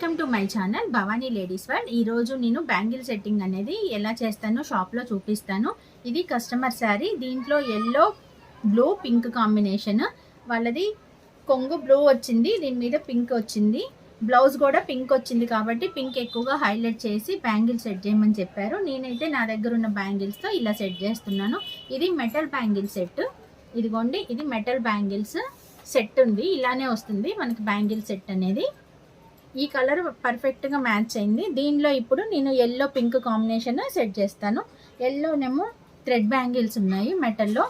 Welcome to my channel Bhavani ladies world. ఈ రోజు నేను బ్యాంగిల్ సెట్టింగ్ అనేది ఎలా చేస్తానో షాప్లో చూపిస్తాను. ఇది కస్టమర్ శారీ. దీంట్లో ఎల్లో బ్లూ పింక్ కాంబినేషన్ వాళ్ళది కొంగు బ్లూ వచ్చింది దీని మీద పింక్ వచ్చింది. బ్లౌజ్ కూడా పింక్ వచ్చింది కాబట్టి పింక్ ఎక్కువగా హైలైట్ చేసి బ్యాంగిల్ సెట్ చేయమని చెప్పారు. నేనైతే నా దగ్గర ఉన్న బ్యాంగిల్స్తో ఇలా సెట్ చేస్తున్నాను. ఇది మెటల్ బ్యాంగిల్ సెట్ ఇదిగోండి ఇది మెటల్ బ్యాంగిల్స్ సెట్ ఉంది. ఇలానే వస్తుంది మనకి బ్యాంగిల్ సెట్ అనేది. ఈ కలర్ పర్ఫెక్ట్గా మ్యాచ్ అయింది. దీనిలో ఇప్పుడు నేను ఎల్లో పింక్ కాంబినేషన్ సెట్ చేస్తాను. ఎల్లోనేమో థ్రెడ్ బ్యాంగిల్స్ ఉన్నాయి మెటల్లో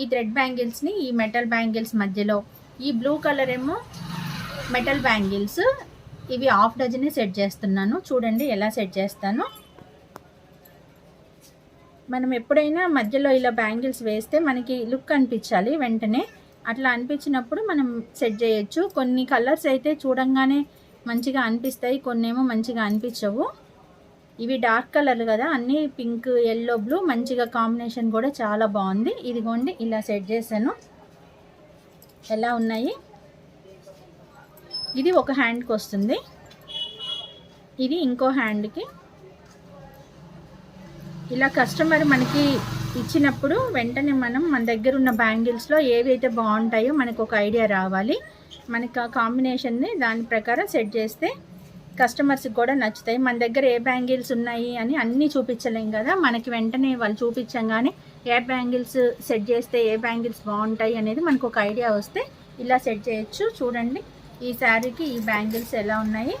ఈ థ్రెడ్ బ్యాంగిల్స్ని ఈ మెటల్ బ్యాంగిల్స్ మధ్యలో ఈ బ్లూ కలర్ ఏమో మెటల్ బ్యాంగిల్స్ ఇవి హాఫ్ డజనే సెట్ చేస్తున్నాను. చూడండి ఎలా సెట్ చేస్తాను. మనం ఎప్పుడైనా మధ్యలో ఇలా బ్యాంగిల్స్ వేస్తే మనకి లుక్ అనిపించాలి వెంటనే. అట్లా అనిపించినప్పుడు మనం సెట్ చేయొచ్చు. కొన్ని కలర్స్ అయితే చూడంగానే మంచిగా అనిపిస్తాయి కొన్ని ఏమో మంచిగా అనిపించవు. ఇవి డార్క్ కలర్ కదా అన్నీ పింక్ ఎల్లో బ్లూ మంచిగా కాంబినేషన్ కూడా చాలా బాగుంది. ఇదిగోండి ఇలా సెట్ చేశాను. ఎలా ఉన్నాయి? ఇది ఒక హ్యాండ్కి వస్తుంది. ఇది ఇంకో హ్యాండ్కి ఇలా కస్టమర్ మనకి ఇచ్చినప్పుడు వెంటనే మనం మన దగ్గర ఉన్న బ్యాంగిల్స్లో ఏవైతే బాగుంటాయో మనకు ఒక ఐడియా రావాలి. మనకు ఆ కాంబినేషన్ని దాని ప్రకారం సెట్ చేస్తే కస్టమర్స్కి కూడా నచ్చుతాయి. మన దగ్గర ఏ బ్యాంగిల్స్ ఉన్నాయి అని అన్నీ చూపించలేం కదా. మనకి వెంటనే వాళ్ళు చూపించంగానే ఏ బ్యాంగిల్స్ సెట్ చేస్తే ఏ బ్యాంగిల్స్ బాగుంటాయి అనేది మనకు ఒక ఐడియా వస్తే ఇలా సెట్ చేయొచ్చు. చూడండి ఈ శారీకి ఈ బ్యాంగిల్స్ ఎలా ఉన్నాయి?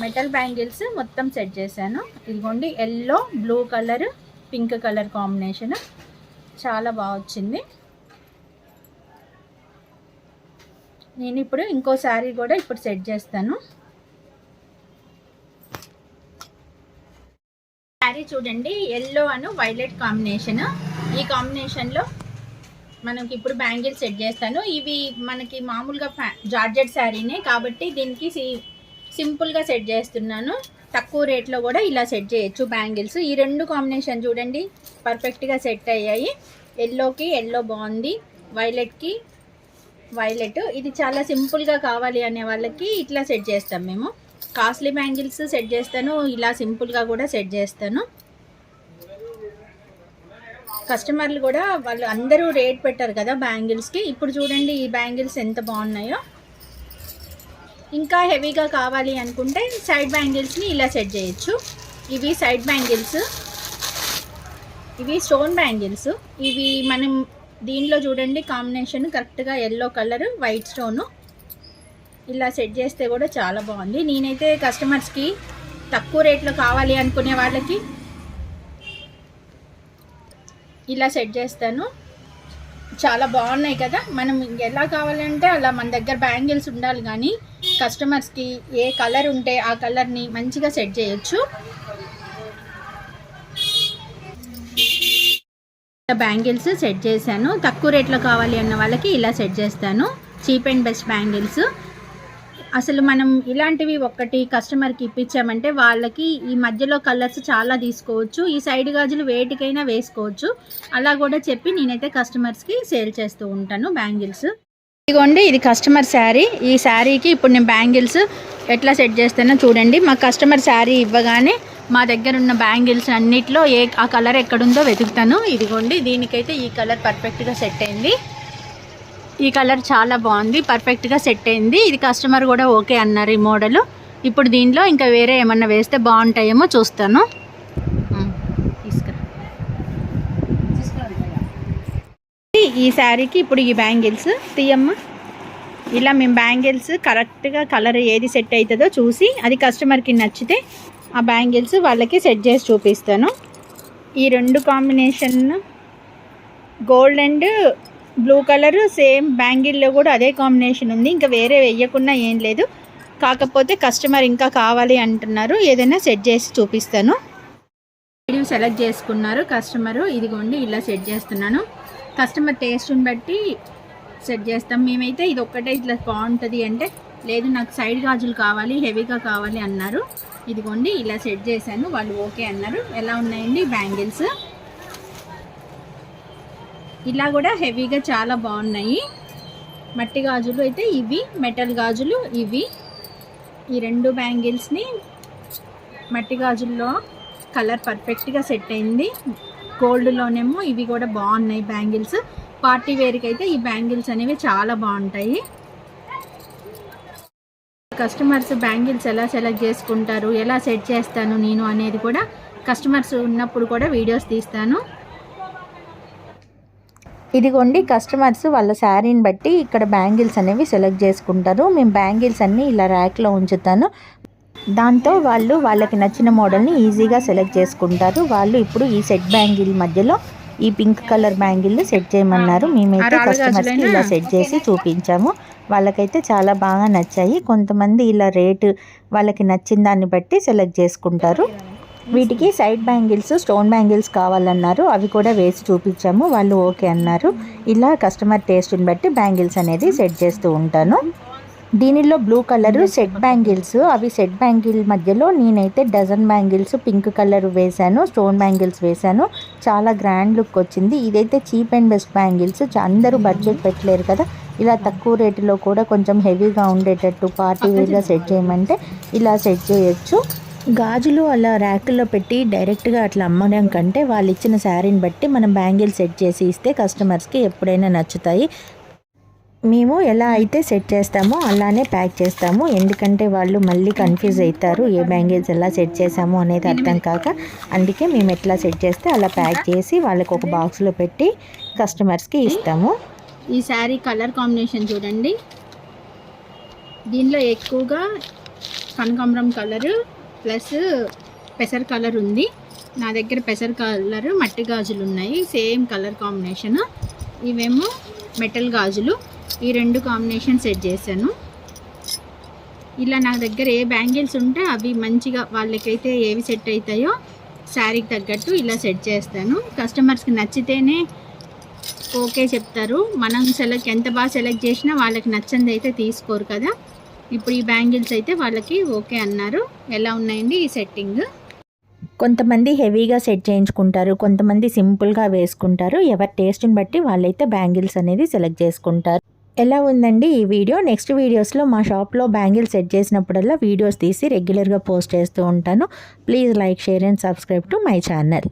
మెటల్ బ్యాంగిల్స్ మొత్తం సెట్ చేశాను. ఇదిగోండి yellow blue colour pink colour combination. చాలా బాగా వచ్చింది. నేను ఇప్పుడు ఇంకో శారీ కూడా ఇప్పుడు సెట్ చేస్తాను. శారీ చూడండి ఎల్లో అను వైలెట్ కాంబినేషన్ ఈ కాంబినేషన్లో మనకి ఇప్పుడు బ్యాంగిల్ సెట్ చేస్తాను. ఇవి మనకి మామూలుగా జార్జెట్ శారీనే కాబట్టి దీనికి సి- సింపుల్గా సెట్ చేస్తున్నాను. తక్కువ రేట్లో కూడా ఇలా సెట్ చేయొచ్చు బ్యాంగిల్స్. ఈ రెండు కాంబినేషన్ చూడండి పర్ఫెక్ట్గా సెట్ అయ్యాయి. ఎల్లోకి ఎల్లో బాగుంది. వైలెట్కి వైలెట్ ఇది చాలా సింపుల్గా కావాలి అనే వాళ్ళకి ఇట్లా సెట్ చేస్తాం మేము. కాస్ట్లీ బ్యాంగిల్స్ సెట్ చేస్తాను ఇలా సింపుల్గా కూడా సెట్ చేస్తాను. కస్టమర్లు కూడా వాళ్ళు అందరూ రేట్ పెట్టారు కదా బ్యాంగిల్స్కి. ఇప్పుడు చూడండి ఈ బ్యాంగిల్స్ ఎంత బాగున్నాయో. ఇంకా హెవీగా కావాలి అనుకుంటే సైడ్ బ్యాంగిల్స్ని ఇలా సెట్ చేయొచ్చు. ఇవి సైడ్ బ్యాంగిల్స్. ఇవి స్టోన్ బ్యాంగిల్స్. ఇవి మనం దీనిలో చూడండి కాంబినేషన్ కరెక్ట్గా ఎల్లో కలర్ వైట్ స్టోను. ఇలా సెట్ చేస్తే కూడా చాలా బాగుంది. నేనైతే కస్టమర్స్కి తక్కువ రేట్లో కావాలి అనుకునే వాళ్ళకి ఇలా సెట్ చేస్తాను. చాలా బాగున్నాయి కదా. మనం ఎలా కావాలంటే అలా మన దగ్గర బ్యాంగిల్స్ ఉండాలి కానీ కస్టమర్స్కి ఏ కలర్ ఉంటే ఆ కలర్ని మంచిగా సెట్ చేయొచ్చు. బ్యాంగిల్స్ సెట్ చేశాను. తక్కువ రేట్లో కావాలి అన్న వాళ్ళకి ఇలా సెట్ చేస్తాను. Cheap and best bangles. అసలు మనం ఇలాంటివి ఒక్కటి కస్టమర్కి ఇప్పించామంటే వాళ్ళకి ఈ మధ్యలో కలర్స్ చాలా తీసుకోవచ్చు ఈ సైడ్ గాజులు వేటికైనా వేసుకోవచ్చు. అలా కూడా చెప్పి నేనైతే కస్టమర్స్కి సేల్ చేస్తూ ఉంటాను బ్యాంగిల్స్. ఇదిగోండి ఇది కస్టమర్ శారీ ఈ శారీకి ఇప్పుడు నేను బ్యాంగిల్స్ ఎట్లా సెట్ చేస్తానో చూడండి. మా కస్టమర్ శారీ ఇవ్వగానే మా దగ్గర ఉన్న బ్యాంగిల్స్ అన్నిట్లో ఏ ఆ కలర్ ఎక్కడుందో వెతుకుతాను. ఇదిగోండి దీనికైతే ఈ కలర్ పర్ఫెక్ట్గా సెట్ అయింది. ఈ కలర్ చాలా బాగుంది పర్ఫెక్ట్గా సెట్ అయింది. ఇది కస్టమర్ కూడా ఓకే అన్నారు ఈ మోడల్ ఇప్పుడు దీనిలో ఇంకా వేరే ఏమన్నా వేస్తే బాగుంటాయేమో చూస్తాను. ఈ శారీకి ఇప్పుడు ఈ బ్యాంగిల్స్ తీయమ్మ. ఇలా మేము బ్యాంగిల్స్ కరెక్ట్గా కలర్ ఏది సెట్ అవుతుందో చూసి అది కస్టమర్కి నచ్చితే ఆ బ్యాంగిల్స్ వాళ్ళకి సెట్ చేసి చూపిస్తాను. ఈ రెండు combination gold and blue colour same బ్యాంగిల్లో కూడా అదే కాంబినేషన్ ఉంది. ఇంకా వేరే వేయకుండా ఏం లేదు. కాకపోతే కస్టమర్ ఇంకా కావాలి అంటున్నారు. ఏదైనా సెట్ చేసి చూపిస్తాను. వీడియో సెలెక్ట్ చేసుకున్నారు కస్టమరు. ఇదిగోండి ఇలా సెట్ చేస్తున్నాను. కస్టమర్ టేస్ట్ని బట్టి సెట్ చేస్తాం. మేమైతే ఇది ఒక్కటే ఇట్లా బాగుంటుంది అంటే లేదు నాకు సైడ్ గాజులు కావాలి హెవీగా కావాలి అన్నారు. ఇదిగోండి ఇలా సెట్ చేశాను. వాళ్ళు ఓకే అన్నారు. ఎలా ఉన్నాయండి బ్యాంగిల్స్? ఇలా కూడా హెవీగా చాలా బాగున్నాయి. మట్టి గాజులు అయితే ఇవి మెటల్ గాజులు ఇవి. ఈ రెండు బ్యాంగిల్స్ని మట్టి గాజుల్లో కలర్ పర్ఫెక్ట్గా సెట్ అయింది. గోల్డ్లోనేమో ఇవి కూడా బాగున్నాయి బ్యాంగిల్స్. పార్టీ వేర్కి అయితే ఈ బ్యాంగిల్స్ అనేవి చాలా బాగుంటాయి. కస్టమర్స్ బ్యాంగిల్స్ ఎలా సెలెక్ట్ చేసుకుంటారు ఎలా సెట్ చేస్తాను నేను అనేది కూడా కస్టమర్స్ ఉన్నప్పుడు కూడా వీడియోస్ తీస్తాను. ఇదిగోండి కస్టమర్స్ వాళ్ళ శారీని బట్టి ఇక్కడ బ్యాంగిల్స్ అనేవి సెలెక్ట్ చేసుకుంటారు. మేము బ్యాంగిల్స్ అన్నీ ఇలా ర్యాక్లో ఉంచుతాను. దాంతో వాళ్ళు వాళ్ళకి నచ్చిన మోడల్ని ఈజీగా సెలెక్ట్ చేసుకుంటారు. వాళ్ళు ఇప్పుడు ఈ సెట్ బ్యాంగిల్ మధ్యలో ఈ పింక్ కలర్ బ్యాంగిల్ సెట్ చేయమన్నారు. మేమైతే కస్టమర్స్కి? ఇలా సెట్ చేసి చూపించాము. వాళ్ళకైతే చాలా బాగా నచ్చాయి. కొంతమంది ఇలా రేటు వాళ్ళకి నచ్చిన దాన్ని బట్టి సెలెక్ట్ చేసుకుంటారు. వీటికి సైడ్ బ్యాంగిల్స్ స్టోన్ బ్యాంగిల్స్ కావాలన్నారు. అవి కూడా వేసి చూపించాము. వాళ్ళు ఓకే అన్నారు. ఇలా కస్టమర్ టేస్ట్ని బట్టి బ్యాంగిల్స్ అనేది సెట్ చేస్తూ ఉంటాను. దీనిలో బ్లూ కలర్ సెట్ బ్యాంగిల్స్ అవి సెట్ బ్యాంగిల్ మధ్యలో నేనైతే డజన్ బ్యాంగిల్స్ పింక్ కలర్ వేశాను. స్టోన్ బ్యాంగిల్స్ వేశాను. చాలా గ్రాండ్ లుక్ వచ్చింది. ఇదైతే చీప్ అండ్ బెస్ట్ బ్యాంగిల్స్ అందరూ బడ్జెట్ పెట్టలేరు కదా. ఇలా తక్కువ రేటులో కూడా కొంచెం హెవీగా ఉండేటట్టు పార్టీ వేర్గా సెట్ చేయమంటే ఇలా సెట్ చేయొచ్చు. గాజులు అలా ర్యాకుల్లో పెట్టి డైరెక్ట్గా అట్లా అమ్మడం కంటే వాళ్ళు ఇచ్చిన శారీని బట్టి మనం బ్యాంగిల్ సెట్ చేసి ఇస్తే కస్టమర్స్కి ఎప్పుడైనా నచ్చుతాయి. మేము ఎలా అయితే సెట్ చేస్తామో అలానే ప్యాక్ చేస్తాము. ఎందుకంటే వాళ్ళు మళ్ళీ కన్ఫ్యూజ్ అవుతారు ఏ బ్యాంగిల్స్ ఎలా సెట్ చేసాము అనేది అర్థం కాక అందుకే మేము ఎట్లా సెట్ చేస్తే అలా ప్యాక్ చేసి వాళ్ళకి ఒక బాక్స్లో పెట్టి కస్టమర్స్కి ఇస్తాము. ఈ శారీ కలర్ కాంబినేషన్ చూడండి. దీనిలో ఎక్కువగా కనకాంబరం కలరు ప్లస్ పెసర్ కలర్ ఉంది. నా దగ్గర పెసర్ కలర్ మట్టి గాజులు ఉన్నాయి. Same colour combination. ఇవేమో మెటల్ గాజులు. ఈ రెండు కాంబినేషన్ సెట్ చేశాను. ఇలా నా దగ్గర ఏ బ్యాంగిల్స్ ఉంటే అవి మంచిగా వాళ్ళకైతే ఏవి సెట్ అవుతాయో శారీకి తగ్గట్టు ఇలా సెట్ చేస్తాను. కస్టమర్స్కి నచ్చితేనే ఓకే చెప్తారు. మనం సెలెక్ట్ ఎంత బాగా సెలెక్ట్ చేసినా వాళ్ళకి నచ్చంది అయితే తీసుకోరు కదా. ఇప్పుడు ఈ బ్యాంగిల్స్ అయితే వాళ్ళకి ఓకే అన్నారు. ఎలా ఉన్నాయండి ఈ సెట్టింగ్? కొంతమంది హెవీగా సెట్ చేయించుకుంటారు కొంతమంది సింపుల్గా వేసుకుంటారు. ఎవరి టేస్ట్ని బట్టి వాళ్ళైతే బ్యాంగిల్స్ అనేది సెలెక్ట్ చేసుకుంటారు. ఎలా ఉందండి ఈ వీడియో? నెక్స్ట్ వీడియోస్లో మా షాప్లో బ్యాంగిల్స్ సెట్ చేసినప్పుడల్లా వీడియోస్ తీసి రెగ్యులర్గా పోస్ట్ చేస్తూ ఉంటాను. Please like share and subscribe to my channel.